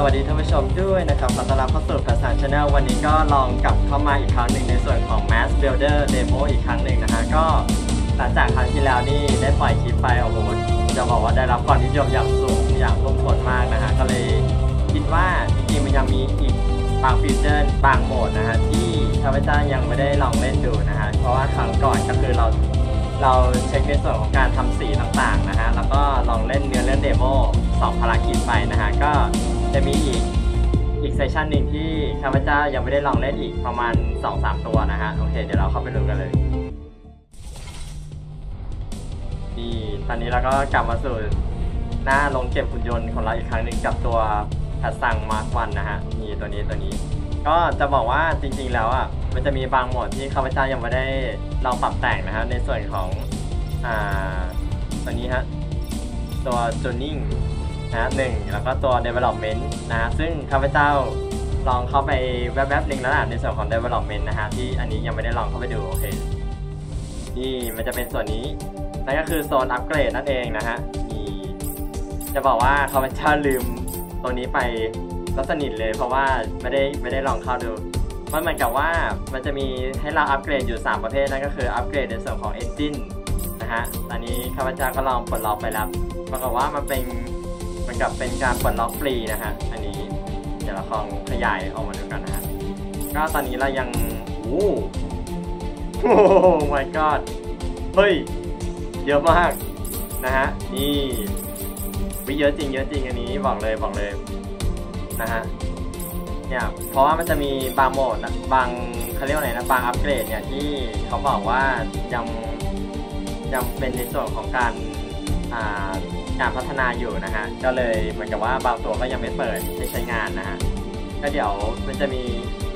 สวัสดีท่านผู้ชมด้วยนะครับขอต้อนรับเข้าสู่ภาษาชาแนลวันนี้ก็ลองกลับเข้ามาอีกครั้งหนึ่งในส่วนของ Mass Builder Demo อีกครั้งหนึ่งนะฮะก็หลังจากครั้งที่แล้วนี่ได้ปล่อยคลิปไปโอ้โหจะบอกว่าได้รับความนิยมอย่างสูงอย่างท่วมท้นมากนะฮะก็เลยคิดว่าจริงๆมันยังมีอีกบางฟีเจอร์บางโหมดนะฮะที่ข้าพเจ้ายังไม่ได้ลองเล่นดูนะฮะเพราะว่าครั้งก่อนก็คือเราเราเช็คในส่วนของการทำสีต่างๆนะฮะแล้วก็ลองเล่นเนื้อเล่นเดโมสองภารกิจไปนะฮะก็ จะมีอีกอีกเซสชันหนึ่งที่ข้าพเจ้ายังไม่ได้ลองเล่นอีกประมาณ 2-3 ตัวนะฮะ โอเค เดี๋ยวเราเข้าไปดูกันเลยนี่ตอนนี้เราก็กลับมาสู่หน้าลงเก็บหุ่นยนต์ของเราอีกครั้งหนึ่งกับตัวแพดซังมาร์ควันนะฮะนี่ตัวนี้ตัวนี้ ก็จะบอกว่าจริงๆแล้วอะมันจะมีบางโหมดที่ข้าพเจ้ายังไม่ได้ลองปรับแต่งนะครับในส่วนของอ่าตัวนี้ฮะตัว tuning นะ ฮะหนึ่งแล้วก็ตัว development นะฮะซึ่งข้าพเจ้าลองเข้าไปแวบๆหนึ่งแล้วนะในส่วนของ development นะฮะที่อันนี้ยังไม่ได้ลองเข้าไปดูโอเคนี่มันจะเป็นส่วนนี้นั่นก็คือโซนอัปเกรดนั่นเองนะฮะนี่จะบอกว่าข้าพเจ้าลืมตัวนี้ไปก็สนิทเลยเพราะว่าไม่ได้ไม่ได้ลองเข้าดูมันเหมือนกับว่ามันจะมีให้เราอัปเกรดอยู่ 3 ประเภทนั่นก็คืออัปเกรดในส่วนของ Engine นะฮะตอนนี้ข้าพเจ้าก็ลองปลดล็อกไปแล้วปรากฏว่ามันเป็น มือนกับเป็นการปลดล็อกฟรีนะฮะ อันนี้เดี๋ยวเราลองขยายออกมาดูกันนะฮะ ก็ตอนนี้เรายังโอ้โห my god เฮ้ย เยอะมากนะฮะ นี่วิเยอะจริงเยอะจริงอันนี้บอกเลยบอกเลยนะฮะเนี่ยเพราะว่ามันจะมีบางโหมดบางเขาเรียกว่าอะไรนะบางอัปเกรดเนี่ยที่เขาบอกว่ายังยังเป็นในส่วนของการอ่า การพัฒนาอยู่นะฮะ ก็เลยเหมือนกับว่าบางตัวก็ยังไม่เปิดให้ใช้งานนะฮะ ก็เดี๋ยวมันจะมี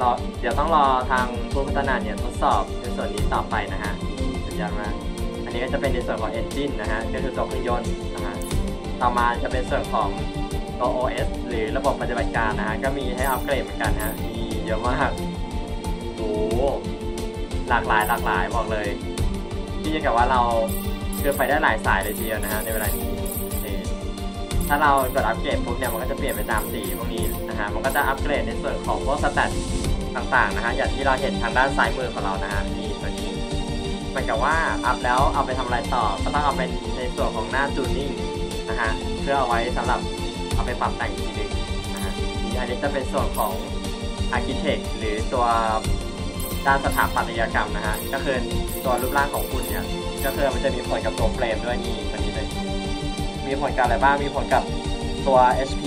รอเดี๋ยวต้องรอทางผู้พัฒนาเนี่ยทดสอบในส่วนนี้ต่อไปนะฮะสุดยอดมากอันนี้ก็จะเป็นในส่วนของ Engine นะฮะ ก็คือตัวเครื่องยนต์นะฮะ ต่อมาจะเป็นส่วนของตัว OS หรือระบบปฏิบัติการนะฮะ ก็มีให้อัปเกรดเหมือนกันฮะ มีเยอะมากโอ้หลากหลายหลากหลายบอกเลย ที่ยังกับว่าเราคือไปได้หลายสายเลยทีเดียวนะฮะในเวลานี้ ถ้าเรากดอัปเกรดปุ๊บเนี่ยมันก็จะเปลี่ยนไปตามสีพวกนี้นะฮะมันก็จะอัปเกรดในส่วนของพวกสแตทต่างๆนะฮะอย่างที่เราเห็นทางด้านซ้ายมือของเรานะฮะนี่ตัวนี้เหมือนกับว่าอัพแล้วเอาไปทำอะไรต่อก็ต้องเอาเป็นในส่วนของหน้าจูนนิ่งนะฮะเพื่อเอาไว้สำหรับเอาไปปรับแต่งอีกทีหนึงนะฮะนี่อันนี้จะเป็นส่วนของ Architect หรือตัวด้านสถาปัตยกรรมนะฮะก็คือตัวรูปร่างของคุณเนี่ยก็คือมันจะมีผลกับตัวเฟรมด้วยนี่ มีผลกับอะไรบ้าง มีผลกับตัว HP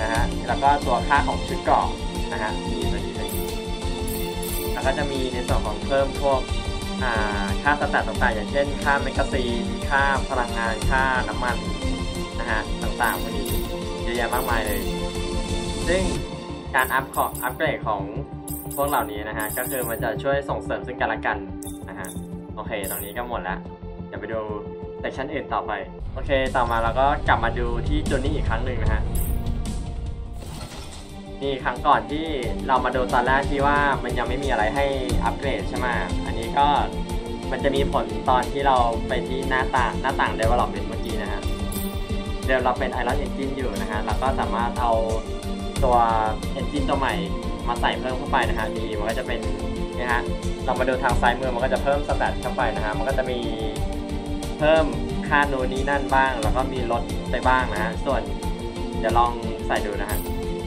นะฮะ แล้วก็ตัวค่าของชุดเกราะนะฮะ มีตัวนี้เลยแล้วก็จะมีในส่วนของเพิ่มพวกอ่าค่าสแตทต่างๆ อย่างเช่น ค่าแมกกาซีน ค่าพลังงาน ค่าน้ำมันนะฮะ ต่างๆพวกนี้เยอะแยะมากมายเลย ซึ่งการอัพของอัปเกรดของพวกเหล่านี้นะฮะ ก็คือมันจะช่วยส่งเสริมซึ่งกันและกันนะฮะ โอเค ตรงนี้ก็หมดแล้ว เดี๋ยวไปดู เซสชันอื่นต่อไป โอเค ต่อมาเราก็กลับมาดูที่จูนี่อีกครั้งหนึ่งนะฮะนี่ครั้งก่อนที่เรามาดูตอนแรกที่ว่ามันยังไม่มีอะไรให้อัปเกรดใช่ไหมอันนี้ก็มันจะมีผลตอนที่เราไปที่หน้าต่างหน้าต่าง development เมื่อกี้นะฮะเดี๋ยวเราเป็น Iron Engine อยู่นะฮะแล้วก็สามารถเอาตัว Engine ตัวใหม่มาใส่เพิ่มเข้าไปนะฮะนี่มันก็จะเป็นนะฮะเรามาดูทางซ้ายมือมันก็จะเพิ่มสแตทเข้าไปนะฮะมันก็จะมี เพิ่มค่าโนนนี่นั่นบ้าง แล้วก็มีลดไปบ้างนะฮะ ส่วนเดี๋ยวลองใส่ดูนะฮะ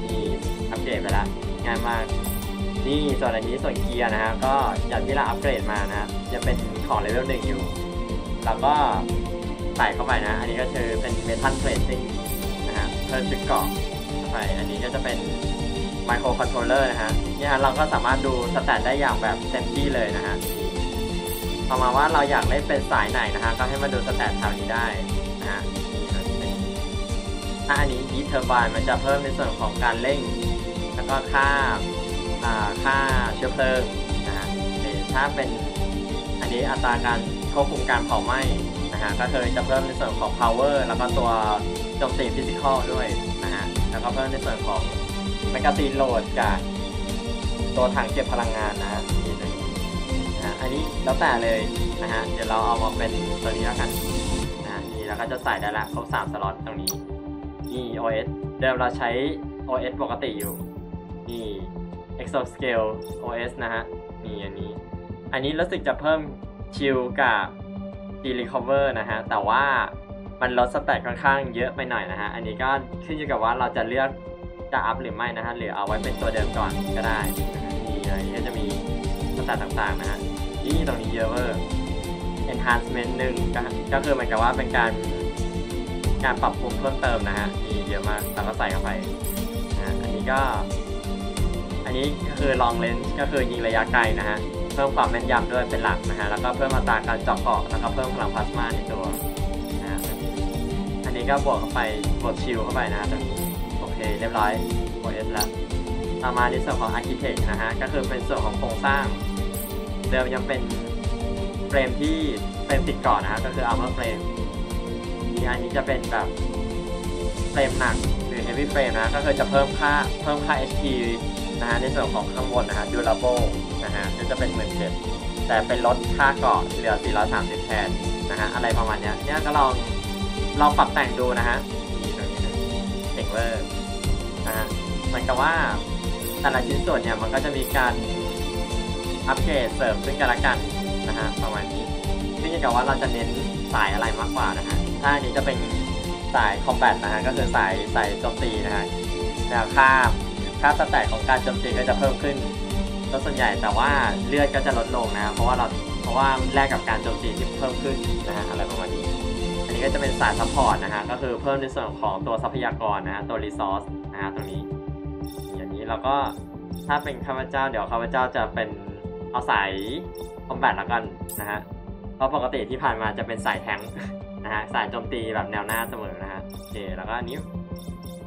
นี่อัปเกรดไปแล้วง่ายมากนี่ส่วนอันนี้ส่วนเกียร์นะฮะก็อย่างที่เราอัปเกรดมานะฮะจะเป็นของเลเวลหนึ่งอยู่ แล้วก็ใส่เข้าไปนะ อันนี้ก็คือเป็นเมทัลเทรดดิ้งนะฮะเพิ่มชุดเกาะเข้าไปอันนี้ก็จะเป็นไมโครคอนโทรลเลอร์นะฮะเนี่ยเราก็สามารถดูสแตทได้อย่างแบบเต็มที่เลยนะฮะ พอมาว่าเราอยากเล่นเป็นสายไหนนะฮะก็ให้มาดูสแตทแถวนี้ได้นะฮะนี่เราจะเป็นถ้าอันนี้ฮีทเทอร์บายมันจะเพิ่มในส่วนของการเร่ง แล้วก็ค่าอ่าค่าเชื้อเพลิงนะฮะแต่ถ้าเป็นอันนี้อัตราการควบคุมการเผาไหม้นะฮะก็คือจะเพิ่มในส่วนของ power แล้วก็ตัวโจมตี physical ด้วยนะฮะแล้วก็เพิ่มในส่วนของแมกกาซีนโหลดกับตัวถังเก็บพลังงานนะฮะ นี่เลยนะฮะอันนี้แล้วแต่เลยนะฮะ เดี๋ยวเราเอามาเป็นตัวนี้แล้วกันนะฮะนี่แล้วก็จะใส่ได้ละครบ3สล็อตตรงนี้นี่ OS เดิมเราใช้ OS ปกติอยู่ นี่ Exoscale OS นะฮะ นี่อันนี้ อันนี้รู้สึกจะเพิ่มชิลกับ D Recover นะฮะ แต่ว่ามันลดสแตทค่อนข้างเยอะไปหน่อยนะฮะ อันนี้ก็ขึ้นอยู่กับว่าเราจะเลือกจะอัพหรือไม่นะฮะ หรือเอาไว้เป็นตัวเดิมก่อนก็ได้นะฮะนี่อันนี้ก็จะมีสแตทต่างๆนะฮะ นี่ตรงนี้เยอะเวอร์ enhancement หนึ่งก็ก็คือเหมือนกับว่าเป็นการการปรับปรุงเพิ่มเติมนะฮะ มีเยอะมากแล้วก็ใส่เข้าไปนะอันนี้ก็ อันนี้ก็คือ long range ก็คือยิงระยะไกลนะฮะ เพิ่มความแม่นยำด้วยเป็นหลักนะฮะ แล้วก็เพิ่มอัตราการเจาะเกาะ แล้วก็เพิ่มพลังพลาสมาในตัวนะฮะอันนี้ก็บวกเข้าไปบวกชิลเข้าไปนะฮะตรงนี้โอเค เรียบร้อย OS แล้วต่อมาในส่วนของ Architect นะฮะ ก็คือเป็นส่วนของโครงสร้าง เดิมยังเป็นเฟรมที่เฟรมติดเก่อนนะฮะก็คือ armor frame อันนี้จะเป็นแบบเฟรมหนักหรือ heavy frame นะก็คือจะเพิ่มค่าเพิ่มค่า HP นะฮะในส่วนของข้างบนนะฮะ durable นะฮะก็จะเป็นหมื่นเจ็ดแต่เป็นลดค่าเกาะเหลือ 430 แทนนะฮะอะไรประมาณเนี้ยเนี่ยก็ลองลองปรับแต่งดูนะฮะนี่ตรงนี้นะเจ๋งเวอร์นะฮะเหมือนกับว่าแต่ละชิ้นส่วนเนี่ยมันก็จะมีการ อัปเกรดเสริมซึ่งกันและกันนะฮะประมาณนี้ขึ้นอยู่กับว่าเราจะเน้นสายอะไรมากกว่านะฮะถ้าอันนี้จะเป็นสายคอมแบทนะฮะก็คือสายสายโจมตีนะฮะแนวค่าค่าสแตทของการโจมตีก็จะเพิ่มขึ้นโดยส่วนใหญ่แต่ว่าเลือดก็จะลดลงนะเพราะว่าเราเพราะว่าแลกกับการโจมตีที่เพิ่มขึ้นนะฮะอะไรประมาณนี้ อันนี้ก็จะเป็นสายซัพพอร์ตนะฮะก็คือเพิ่มในส่วนของตัวทรัพยากรนะฮะตัวรีซอสนะฮะตรงนี้ อย่างนี้แล้วก็ถ้าเป็นข้าพเจ้าเดี๋ยวข้าพเจ้าจะเป็น เอาสายคอมแบทแล้วกันนะฮะ เพราะปกติที่ผ่านมาจะเป็นสายแทงนะฮะ สายโจมตีแบบแนวหน้าเสมอนะฮะ โอเค แล้วก็อันนี้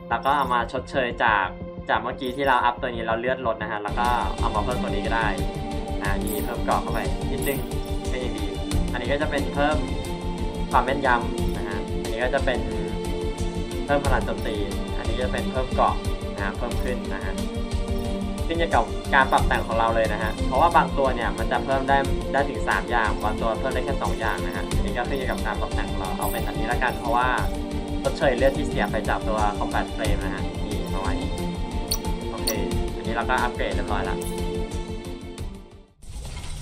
แล้วก็เอามาชดเชยจากจากเมื่อกี้ที่เราอัพตัวนี้เราเลือดลดนะฮะ แล้วก็เอามาเพิ่มตัวนี้ก็ได้นะนี่เพิ่มเกาะเข้าไปนิดนึงก็ยังดี อันนี้ก็จะเป็นเพิ่มความแม่นยำนะฮะ อันนี้ก็จะเป็นเพิ่มพลังโจมตี อันนี้จะเป็นเพิ่มเกาะนะฮะ เพิ่มขึ้นนะฮะ ขึ้นอยู่กับการปรับแต่งของเราเลยนะฮะ เพราะว่าบางตัวเนี่ยมันจะเพิ่มได้ได้ถึง 3 อย่าง บางตัวเพิ่มได้แค่2อย่างนะฮะอันนี้ก็ขึ้นอยู่กับการปรับแต่งของเรา เอาเป็นอันนี้ละกัน เพราะว่าชดเชยเลือดที่เสียไปจากตัว combat frame นะฮะนี่ประมาณนี้ โอเค อันนี้เราก็อัปเกรดเรียบร้อยล้ว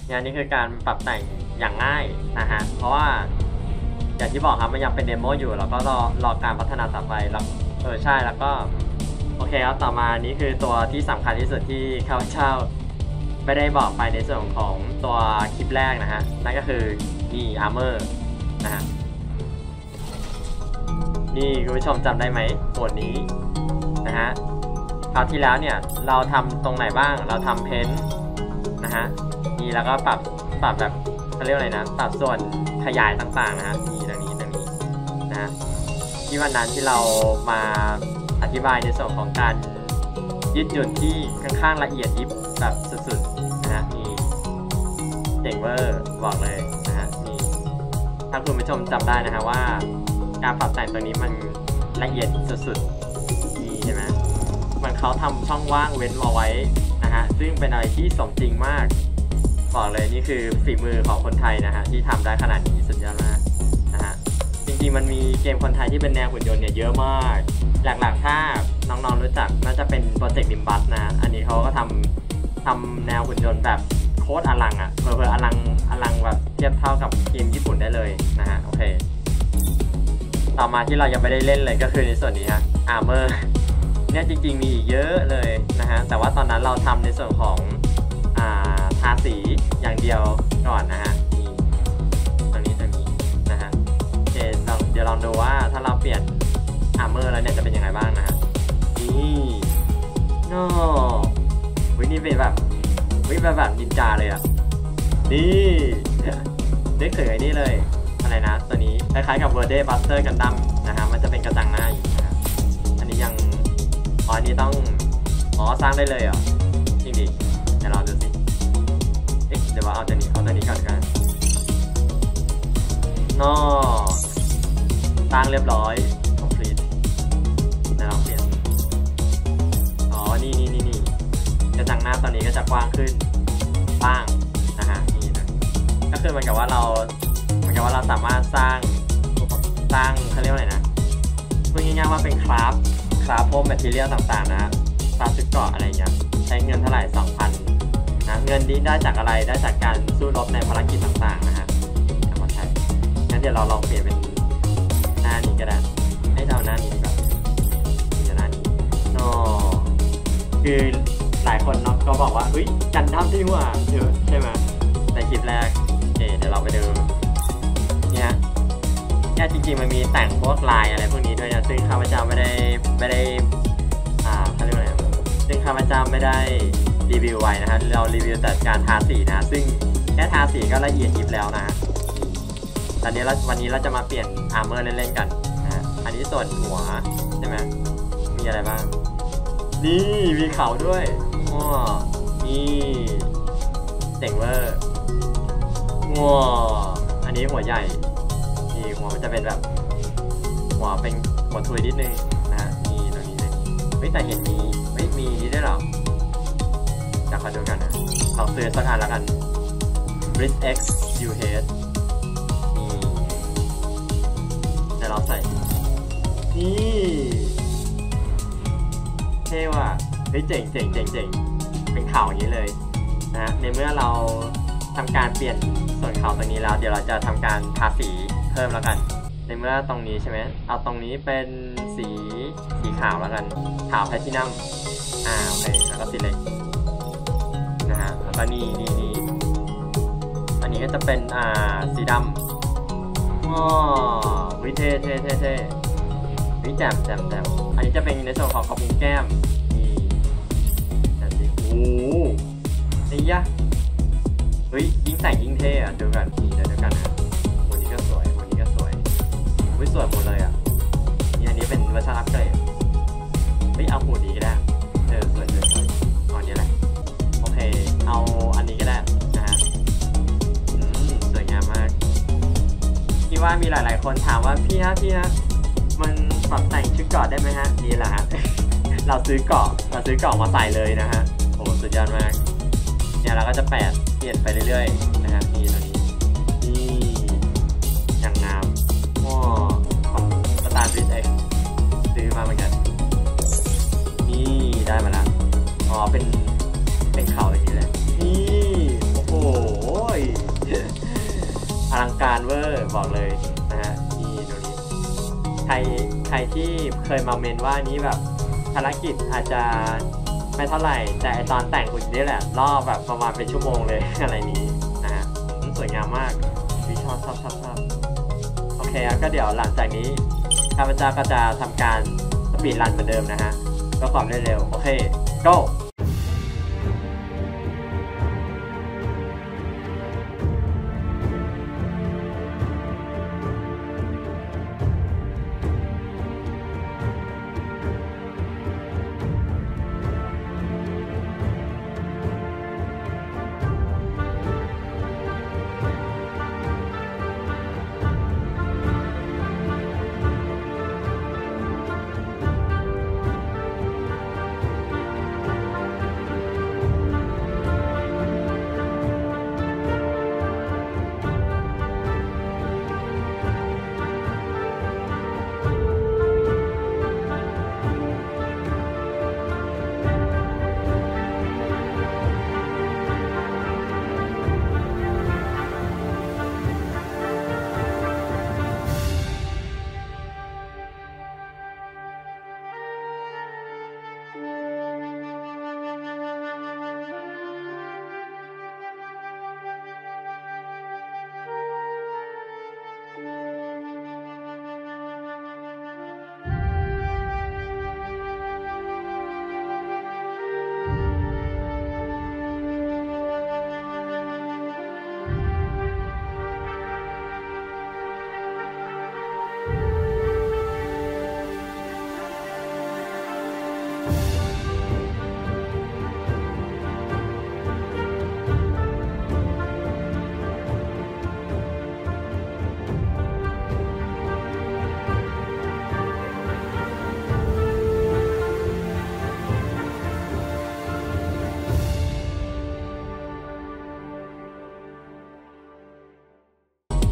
เนี่ยนนี้คือการปรับแต่งอย่างง่ายนะฮะ เพราะว่าอย่างที่บอกครับมันยังเป็นเดโมอยู่ เราก็รอรอการพัฒนาต่อไปแล้วเออใช่แล้วก็ โอเคครับ ต่อมานี้คือตัวที่สำคัญที่สุดที่ข้าพเจ้าไม่ได้บอกไปในส่วนของตัวคลิปแรกนะฮะ นั่นก็คือนี่อาร์เมอร์นะฮะ นี่คุณผู้ชมจำได้ไหมตัวนี้นะฮะคราวที่แล้วเนี่ยเราทำตรงไหนบ้าง เราทำเพ้นท์นะฮะ นี่แล้วก็ปรับปรับแบบเขาเรียกอะไรนะ ปรับส่วนขยายต่างๆนะฮะ นี่ตรงนี้ตรงนี้นะฮะที่วันนั้นที่เรามา ธิบายในส่วนของการยืดหยุ่นที่ค่อนข้างละเอียดยิบแบบสุดๆนะฮะนี่เจ๋งเวอร์บอกเลยนะฮะนี่ถ้าคุณผู้ชมจำได้นะฮะว่า การปรับแต่งตัวนี้มันละเอียดสุดๆนี่ใช่ไหมมันเขาทำช่องว่างเว้นมาไว้นะฮะซึ่งเป็นอะไรที่สมจริงมากบอกเลยนี่คือฝีมือของคนไทยนะฮะที่ทำได้ขนาดนี้สุดยอดมากนะฮะจริงๆมันมีเกมคนไทยที่เป็นแนวหุ่นยนต์เนี่ยเยอะมาก หลักๆ ถ้าน้องๆรู้จักน่าจะเป็นโปรเจกต์นิมบัสนะ อันนี้เขาก็ทำทำแนวหุ่นยนต์แบบโคตรอลังอะ่ะเพอเพออลังอลังแบบเทียบเท่ากับเกมญี่ปุ่นได้เลยนะฮะโอเค ต่อมาที่เรายังไม่ได้เล่นเลยก็คือในส่วนนี้ฮะอาร์เมอร์เนี่ยจริงๆมีอีกเยอะเลยนะฮะแต่ว่าตอนนั้นเราทำในส่วนของอ่าทาสีอย่างเดียวก่อนนะฮะนี่ตรงนี้ตรงนี้นะฮะโอเคเดี๋ยวลองดูว่าถ้าเราเปลี่ยน อาร์เมอร์แล้วเนี่ยจะเป็นยังไงบ้างนะฮะนี่โน่วินี่เป็นแบบวิเป็นแบบนินจาเลยอะนี่นึกถึงไอ้นี่เลยอะไรนะตัวนี้คล้ายๆกับ Verde Buster Gundam นะฮะมันจะเป็นกระจังหน้าอยู่นะครับอันนี้ยังอ๋ออันนี้ต้องอ๋อสร้างได้เลยเหรอจริงดิเดี๋ยวเราดูสิเอ๊ะเดี๋ยวว่าเอาตัวนี้เอาตัวนี้ก่อนกันนอสร้างเรียบร้อย หน้าตอนนี้ก็จะกว้างขึ้นบ้างนะฮะนี่นะก็คือเหมือนกับว่าเราเหมือนกับว่าเราสามารถสร้างสร้างเขาเรียกว่าอะไรนะพูดง่ายๆว่าเป็นคราฟคราฟพวกแมทเทียลต่างๆนะคราฟชุดเกราะอะไรเงี้ยใช้เงินเท่าไหร่สองพันนะเงินนี้ได้จากอะไรได้จากการสู้รบในภารกิจต่างๆนะฮะเอามาใช้งั้นเดี๋ยวเราลองเปลี่ยนเป็นหน้านี้ก็ได้ให้เราหน้านี้ดีกว่านี่จะหน้านี้โอ้คือ หลายคนเนาะก็บอกว่าเฮ้ยกันดั้มที่ว่าเยอะใช่ไหมในคลิปแรกเเดี๋ยวเราไปดูเนี่ยเนี่ยจริงๆมันมีแต่งพวกลายอะไรพวกนี้ด้วยนะซึ่งข้าพเจ้าไม่ได้ไม่ได้อ่าเขาเรียกว่าอะไรซึ่งข้าพเจ้าไม่ได้รีวิวไว้นะฮะเรารีวิวแต่การทาสีนะ ซึ่งแค่ทาสีก็ละเอียดยิบแล้วนะตอนนี้เราวันนี้เราจะมาเปลี่ยนอาร์เมอร์เล่นๆกันนะอันนี้ส่วนหัวใช่ไหมมีอะไรบ้าง นี่มีเขาด้วย นี่เจ๋งเวอร์ว้าอันนี้หัวใหญ่ นี่หัวมันจะเป็นแบบ หัวเป็นหัวทุยนิดนึงนะฮะนี่ตรงนี้เลยเฮ้ยแต่เห็นมีเฮ้ยมีนี่ด้วยหรอเดี๋ยวขอดูกันนะลองซื้อสักอันแล้วกัน Brit X U H นี่เดี๋ยวเราใส่ นี่ เท่ว่ะเฮ้ยเจ๋งเจ๋งเจ๋งเจ๋ง เป็นข่าวอย่างนี้เลยนะฮะในเมื่อเราทำการเปลี่ยนส่วนเขาตรงนี้แล้ว เดี๋ยวเราจะทำการทาสีเพิ่มแล้วกัน ในเมื่อตรงนี้ใช่ไหมเอาตรงนี้เป็นสีสีขาวแล้วกัน ขาวแพทินัมอ่าโอเคแล้วก็สีเล็กนะฮะแล้วก็นี่นี่นี่อันนี้ก็จะเป็นอ่าสีดำอ๋อวิเท่เท่เท่เท่วิแจมแจมแจมอันนี้จะเป็นในส่วนของกระพุ้งแก้ม โอ้โหนี่ยะเฮ้ยยิ่งแต่งยิ่งเท่อะดูกันนี่เดี๋ยวกันนะวันนี้ก็สวยวันนี้ก็สวยวิสวยหมดเลยอะนี่อันนี้เป็นเวอร์ชันอัปเกรดเฮ้ยเอาหูดีก็ได้เออสวยสวยสวยเอนนี้แหละโอเคเอาอันนี้ก็ได้นะฮะอืมสวยงามมากคิดว่ามีหลาย ๆ คนถามว่าพี่ฮะพี่ฮะมันปรับแต่งชุดเกาะได้ไหมฮะนี่แหละฮะเราซื้อเกาะเราซื้อเกาะมาใส่เลยนะฮะ สุดยอดมาก เนี่ยเราก็จะแปดเปลี่ยนไปเรื่อยๆนะฮะนี่ตัวนี้นี่อย่างงามว้าของสตาร์บิสเอ็กซื้อมาเหมือนกัน นี่ได้มาแล้วอ๋อเป็นเป็นเขาอย่างนี้เลยนี่โอ้โหอลังการเวอร์บอกเลยนะฮะนี่ดูนี้ใครใครที่เคยมาเมนว่านี้แบบภารกิจอาจจะ ไม่เท่าไหร่ แต่ไอตอนแต่งหุ่นนี่แหละรอบแบบประมาณเป็นชั่วโมงเลย อะไรนี้นะฮะสวยงามมากวิชอบชอบชอบชอบโอเคก็เดี๋ยวหลังจากนี้ข้าพเจ้าก็จะทำการสปีดรันเหมือนเดิมนะฮะก็ความเร็วโอเค go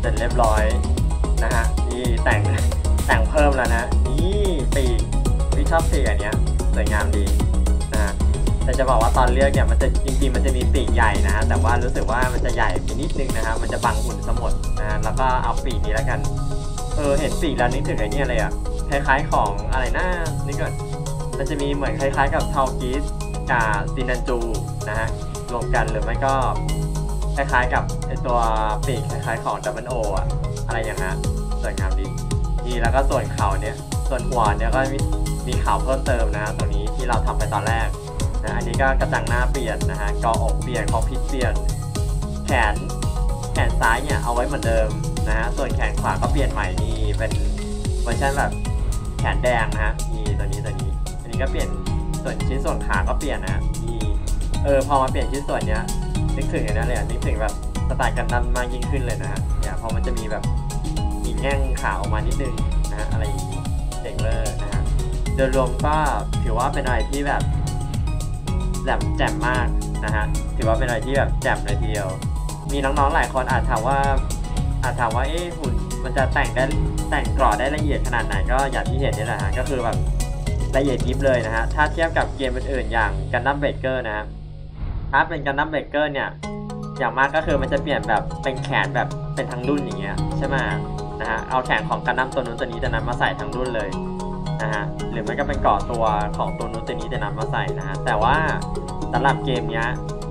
ร็จเรียบร้อยนะฮะนี่แต่งแต่งเพิ่มแล้วนะนี่ปีกวิชอบปีกอันเนี้ยสวยงามดีนะแต่จะบอกว่าตอนเลือกเนี่ยมันจะจริงๆมันจะมีปีกใหญ่นะฮะแต่ว่ารู้สึกว่ามันจะใหญ่ไปนิดนึงนะฮะมันจะบังหุ่นสมดนะฮะแล้วก็เอาปีกนี้แล้วกันเออเห็นปีกแล้วนึกถึงไอ้นี่ยเลยอะคล้ายๆของอะไรนะนี่ก่อนมันจะมีเหมือนคล้ายๆ กับเทากีสกับซินันจูนะฮะรวมกันหรือไม่ก็ คล้ายๆกับไอตัวปีกคล้ายๆของดับเบิลโออะอะไรอย่างเงี้ยสวยงามดีนี่แล้วก็ส่วนเขาเนี่ยส่วนหัวเนี่ยก็มีมีเขาเพิ่มเติมนะตรงนี้ที่เราทำไปตอนแรกนะอันนี้ก็กระจังหน้าเปลี่ยนนะฮะกออกเปลี่ยนคอพิษเปลี่ยน แขนแขนซ้ายเนี่ยเอาไว้เหมือนเดิมนะฮะส่วนแขนขวาก็เปลี่ยนใหม่นี่เป็นเวอร์ชันแบบแขนแดงนะฮะนี่ตัวนี้ตัวนี้อันนี้ก็เปลี่ยนส่วนชิ้นส่วนขาก็เปลี่ยนนะฮะนี่เออพอมาเปลี่ยนชิ้นส่วนเนี้ย นึกถึงไอ้นั่นเลยอะนึกถึงแบบสไตล์กันดั้มากยิ่งขึ้นเลยนะฮะเนี่ยพอมันจะมีแบบมีแง่งขาวออกมานิดนึงนะฮะอะไรอย่างนี้เจ๋งเลยนะฮะโดยรวมก็ถือว่าเป็นอะไรที่แบบแจ่มแจ่มมากนะฮะถือว่าเป็นอะไรที่แบบแจ่มเลยทีเดียว มีน้องๆหลายคนอาจถามว่า อาจถามว่าเอ๊ะหุ่นมันจะแต่งได้แต่งกรอดได้ละเอียดขนาดไหนก็อย่างที่เห็นนี่แหละฮะก็คือแบบละเอียดยิบเลยนะฮะถ้าเทียบกับเกมอื่นๆอย่างกันดั้มเบเกอร์นะฮะ ถ้าเป็นกันดั้มเบเกอร์เนี่ย อย่างมากก็คือมันจะเปลี่ยนแบบเป็นแขนแบบเป็นทั้งรุ่นอย่างเงี้ยใช่ไหมนะฮะ เอาแขนของกันดั้มตัวนู้นตัวนี้ตัวนั้นมาใส่ทั้งรุ่นเลยนะฮะ หรือไม่ก็เป็นก่อตัวของตัวนู้นตัวนี้ตัวนั้นมาใส่นะฮะ แต่ว่าสำหรับเกมเนี้ย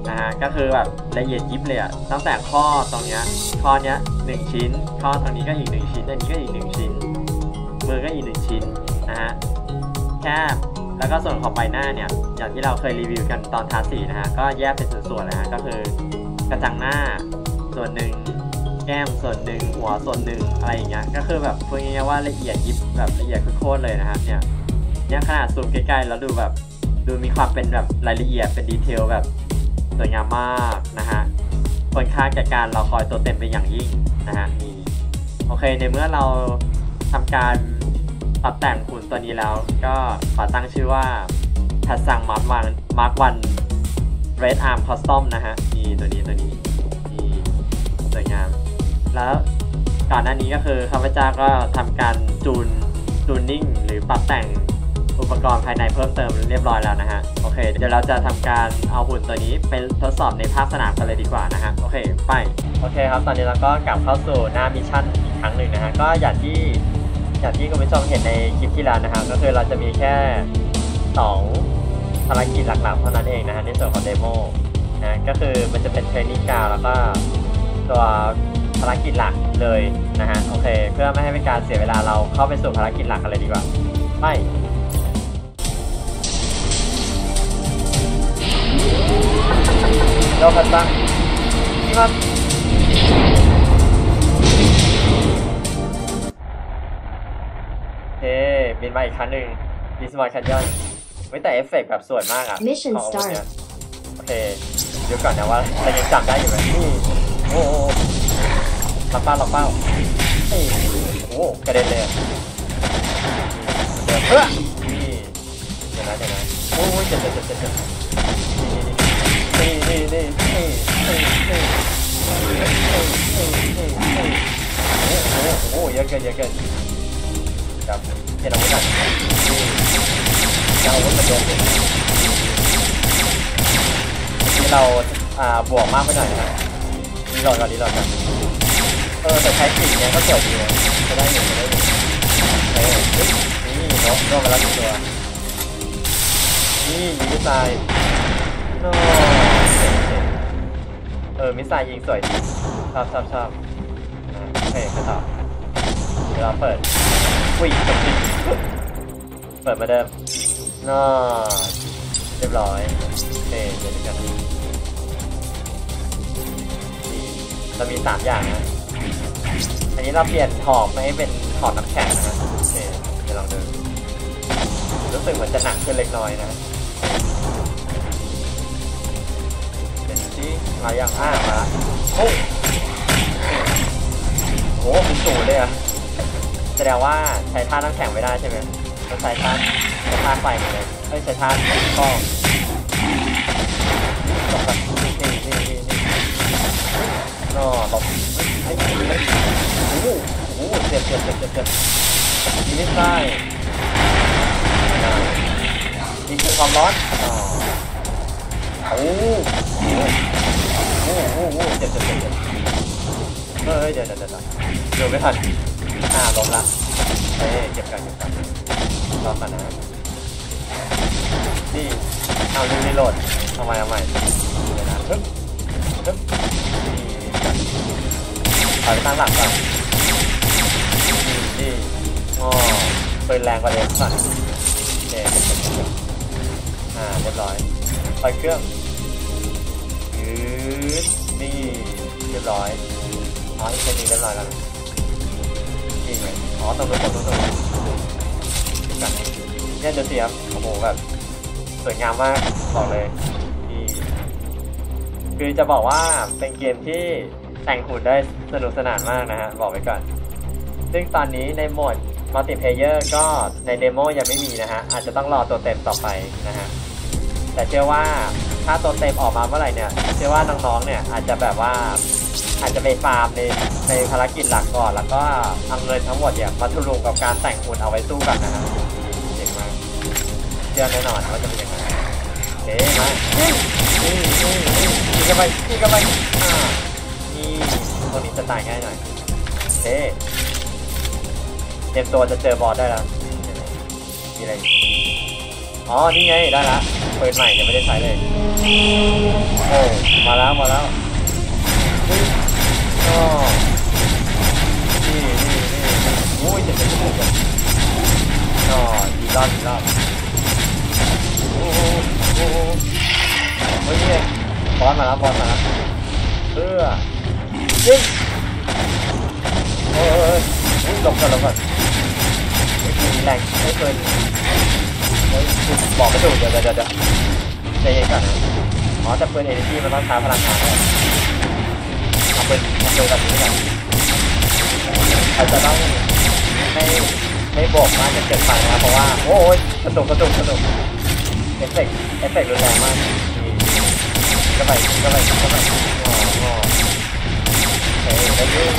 นะฮะ ก็คือแบบละเอียดยิบเลยอะตั้งแต่ข้อตรงเนี้ย ข้อเนี้ยหนึ่งชิ้น ข้อตรงนี้ก็อีกหนึ่งชิ้น อันนี้ก็อีกหนึ่งชิ้น มือก็อีกหนึ่งชิ้นนะฮะ แค่ แล้วก็ส่วนของใบหน้าเนี่ย อย่างที่เราเคยรีวิวกันตอนทาสีนะฮะ ก็แยกเป็นส่วนๆนะฮะ ก็คือกระจังหน้าส่วนหนึ่ง แก้มส่วนหนึ่ง หัวส่วนหนึ่งอะไรอย่างเงี้ย ก็คือแบบพูดง่ายๆว่าละเอียดยิบแบบละเอียดโคตรเลยนะฮะ เนี่ยเนี่ยขนาดซูมใกล้ๆแล้วดูแบบดูมีความเป็นแบบรายละเอียดเป็นดีเทลแบบสวยงามมากนะฮะค่อนข้าแก่การเราคอยตัวเต็มเป็นอย่างยิ่งนะฮะนี่โอเคในเมื่อเราทำการ ปรับแต่งหุ่นตัวนี้แล้วก็ขอตั้งชื่อว่าทัดสั่งมาร์ควันมาร์ควันเรดอาร์มคอสตอมนะฮะนี่ตัวนี้ตัวนี้นี่สวยงาม แล้วก่อนหน้านี้ก็คือข้าพเจ้าก็ทำการจูนจูนนิ่ง หรือปรับแต่งอุปกรณ์ภายในเพิ่มเติมเรียบร้อยแล้วนะฮะโอเค เดี๋ยวเราจะทำการเอาหุ่นตัวนี้ไปทดสอบในภาคสนามกันเลยดีกว่านะฮะโอเคไปโอเคครับตอนนี้เราก็กลับเข้าสู่หน้ามิชชั่นอีกครั้งหนึ่งนะฮะก็อย่างที่ อย่างที่คุณผู้ชมเห็นในคลิปที่แล้วนะครับ ก็คือเราจะมีแค่ 2 ภารกิจหลักๆ เท่านั้นเองนะฮะในส่วนของเดโมนะก็คือมันจะเป็นเทรนนิ่งกาวแล้วก็ตัวภารกิจหลักเลยนะฮะโอเค เพื่อไม่ให้เป็นการเสียเวลาเราเข้าไปสู่ภารกิจหลักกันเลยดีกว่าไปโยกกันบ้างนี่มัน เคบินมาอีกครั้งหนึ่งดิสมอลแคนยอนไม่แต่เอฟเฟกต์แบบสวยมากอะ Mission ของอาวุธเนี่ย start โอเคเดี๋ยวก่อนนะว่าเรายังจำได้อยู่ไหมนี่โอ้โหล็อกเป้าล็อกเป้านี่โอ้โหกระเด็นเลยอะเดินเฮ้ยนี่เดี๋ยวนะเดี๋ยวนะโอ้ยเจ็บเจ็บเจ็บเจ็บเจ็บนี่นี่นี่นี่นี่นี่นี่นี่นี่โอ้โหโอ้โหเยอะเกินเยอะเกินครับ เห็นอาวุธอะนี่จะเอาอาวุธมาโยนเลยที่เราอ่าบวกมากไปหน่อยนะฮะรีโหลดก่อนรีโหลดก่อนเออแต่ใช้ปีกเนี่ยก็สวยวดีนะจะได้หนึ่งจะได้หนึ่งเออเฮ้ยนี่นกนกมาแล้วหนึ่งตัวนี่ยิงมิสไซล์โน่เออมิสไซล์ยิงสวยดีชอบชอบชอบโอเคไปต่อ วเราเปิดวิ่งจบจริงเปิดมาเดิมน่าเรียบร้อยโอเคเดี๋ยวกันนี่เรามีสามอย่างนะ อันนี้เราเปลี่ยนหอบมาให้เป็นหอบน้ำแข็งนะโอเคเดี๋ยวลองดูรู้สึกเหมือนจะหนักขึ้นเล็กน้อยนะเดี๋ยวที่มายังอ่ามาละโอ้โหมีสูงเลยอะ แสดงว่าใช้ท่าน้ำแข็งไม่ได้ใช่ไหมต้องใช้ท่าใช้ท่าไฟเลยเอ้ยใช้ท่าข้อตกแบบนี่นี่นี่นี่นอหลบเฮ้ยเฮ้ยเฮ้ยโอ้โหโอ้โหเจ็บเจ็บเจ็บเจ็บเจ็บยิงไม่ได้อ่านี่คือความร้อนอ๋อโอ้โหโอ้โหโอ้โหเจ็บเจ็บเจ็บเฮ้ยเดี๋ยวเดี๋ยวเดี๋ยวเดี๋ยวไม่ทัน อ่าลงละเอ้เก็บกันเก็บกันรอกันนะนี่เอาลืมรีโหลดเอาใหม่เอาใหม่เดี๋ยวนะฮึบฮึบนี่ถอยไปตั้งหลักก่อนนี่อ๋อปืนแรงกว่าเดิมก่นโอเคเก็บเก็บเก็บเก็บอ่าเรียบร้อยไปเครื่องยืดนี่เรียบร้อยอ๋ออีกแค่นี้เรียบร้อยแล้ว นี่ไงอ๋อตรงนู้นตรงนู้นตรงนู้นกันเนี่ยจะเสียบโอ้โหแบบสวยงามมากบอกเลยนี่คือจะบอกว่าเป็นเกมที่แต่งหุ่นได้สนุกสนานมากนะฮะบอกไว้ก่อน ซึ่งตอนนี้ในโหมดมัลติเพเยอร์ก็ในเดโมยังไม่มีนะฮะ อาจจะต้องรอตัวเต็มต่อไปนะฮะ แต่เชื่อว่าถ้าตัวเต็มออกมาเมื่อไหร่เนี่ย เชื่อว่าน้องๆเนี่ยอาจจะแบบว่า อาจจะไปฟาร์มในในภารกิจหลักก่อน แล้วก็เอาเงินทั้งหมดเนี่ยมาทุรุงกับการแต่งหุ่นเอาไว้สู้กันนะฮะเจ๋งมากเชื่อแน่นอนว่าจะเป็นยังไงโอเคมานี่นี่นี่นี่นี่กันไปนี่กันไปอ่านี่ตัวนี้จะตายง่ายหน่อยโอเคเตรียมตัวจะเจอบอสได้แล้วมีอะไรอ๋อ นี่ไง ได้ละเปืนใหม่ยังไม่ได้ใช้เลย โอ้ มาแล้ว มาแล้ว อ๋อนี่นี่นี่โอ้ยเจ็บเจ็บเจ็บเจ็บอ๋อดีรอบดีรอบโอ้โหโอ้โหเฮ้ยนี่ไงบอสมาแล้วบอสมาแล้วเพื่อยิงโอ้ยโอ้ยโอ้ยหลบก่อนหลบก่อนไอ้ทีแรงไม่เกินเฮ้ยบอกไม่ถูกเดี๋ยวเดี๋ยวเดี๋ยวใจเย็นก่อนนะอ๋อแต่ปืนเอเนจีมันต้องใช้พลังงาน นะเอาปืนเอาปืนแบบนี้กันอาจจะต้องไม่ไม่โบกมากจนเกินไปนะเพราะว่าโอ้ยกระตุกกระตุกกระตุกเอฟเฟกต์เอฟเฟกต์รุนแรงมากก็ไปก็ไปก็ไปงองอโอเคไปด้ยิน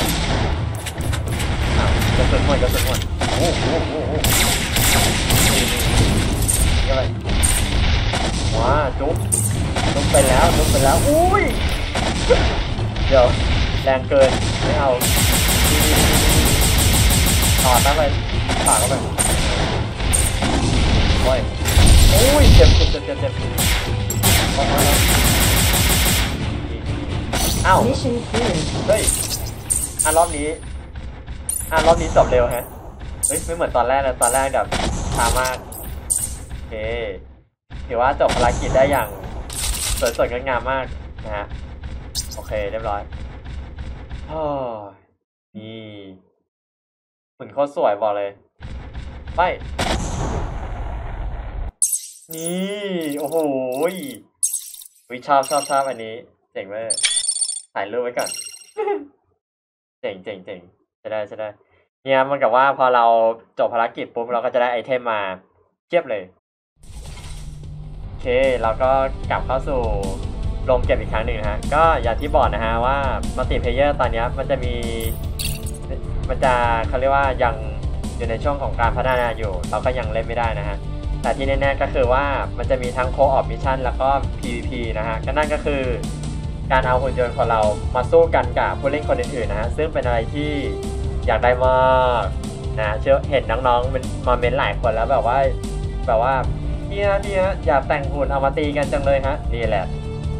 อ้าวกระสุนหมดกระสุนหมดโอ้โหโอ้โหโอ้โหนี่นี่นี่อะไรว้าจุ๊บจุ๊บไปแล้วจุ๊บไปแล้วอุ้ย เดี๋ยวแรงเกินไม่เอานี่นี่นี่นี่ถอดตั้งไปฝากเข้าไปโอ้ยโอ้ยเจ็บเจ็บเจ็บเจ็บเจ็บอ้ยโอ้ยโอ้าวเฮ้ยอะรอบนี้อะรอบนี้จบเร็วฮะเฮ้ยไม่เหมือนตอนแรกเลยตอนแรกแบบช้ามากโอเคถือว่าจบภารกิจได้อย่างสวยสดงดงามมากนะฮะ โอเคเรียบร้อยอนี่หุ่นโคตรสวยบอกเลย ไป นี่ โอ้โหวิชอบชอบชอบอันนี้ เจ๋งเว้ยถ่ายรูปไว้ก่อน เจ๋งเจ๋งเจ๋งจะได้จะได้ เนี่ยมันกับว่าพอเราจบภารกิจปุ๊บเราก็จะได้ไอเทมมาเทียบเลย โอเค เราก็กลับเข้าสู่ ลงเก็บอีกครั้งหนึ่งนะฮะ ก็อย่างที่บอกนะฮะว่ามัลติเพเยอร์ตอนนี้มันจะมี มันจะเขาเรียกว่ายังอยู่ในช่วงของการพัฒนาอยู่ เราก็ยังเล่นไม่ได้นะฮะ แต่ที่แน่ๆก็คือว่ามันจะมีทั้งโคออ p มิชชั่นแล้วก็ PVP นะฮะ ก็นั่นก็คือการเอาหุ่นยนต์ของเรามาสู้กันกับผู้เล่นคนอื่นๆนะฮะ ซึ่งเป็นอะไรที่อยากได้มากนะเชื่อเห็นน้องๆมันมาเมนหลายคนแล้วแบบว่าแบบว่าเนี่ยเนี่ยอยากแต่งหุ่นเอามาตีกันจังเลยฮะนี่แหละ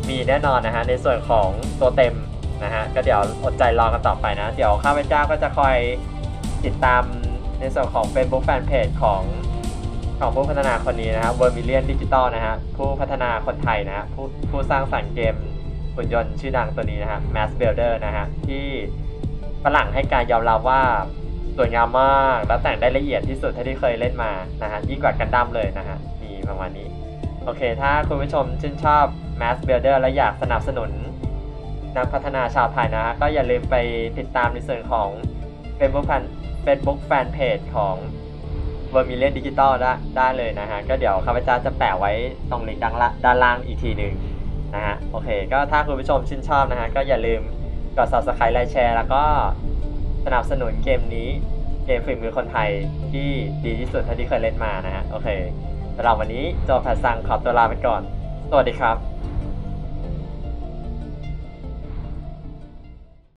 มีแน่นอนนะฮะในส่วนของตัวเต็มนะฮะก็เดี๋ยวอดใจรอกันต่อไปนะ เดี๋ยวข้าพเจ้าก็จะคอยติดตามในส่วนของ Facebook Fanpage ของของผู้พัฒนาคนนี้นะครับเวอร์มิเลียนดิจิตอลนะฮะผู้พัฒนาคนไทยนะฮะผู้ผู้สร้างสรรค์เกมหุ่นยนต์ชื่อดังตัวนี้นะฮะ Mass Builder นะฮะที่ฝรั่งให้การยอมรับว่าสวยงามมาก และแต่งได้ละเอียดที่สุดเท่าที่เคยเล่นมานะฮะยิ่งกว่ากันดั้มเลยนะฮะมีประมาณนี้ โอเค ถ้าคุณผู้ชมชื่นชอบ Mass Builder และอยากสนับสนุน นักพัฒนาชาวไทยนะฮะก็อย่าลืมไปติดตามในส่วนของ Facebook Fan Facebook Fanpage ของ v e r m i l i o n Digital ได้ได้เลยนะฮะ ก็เดี๋ยวข้าพเจ้าจะแปะไว้ตรงลิงก์ด้านล่างด้านล่างอีกทีหนึ่งนะฮะ โอเค ก็ถ้าคุณผู้ชมชื่นชอบนะฮะ ก็อย่าลืมกด Subscribe ไลค์แชร์ แล้วก็สนับสนุนเกมนี้เกมฝีมือคนไทยที่ดีที่สุดเท่าที่เคยเล่นมานะฮะ โอเค สำหรับวันนี้จอแพทซังขอตัวลาไปก่อน สวัสดีครับ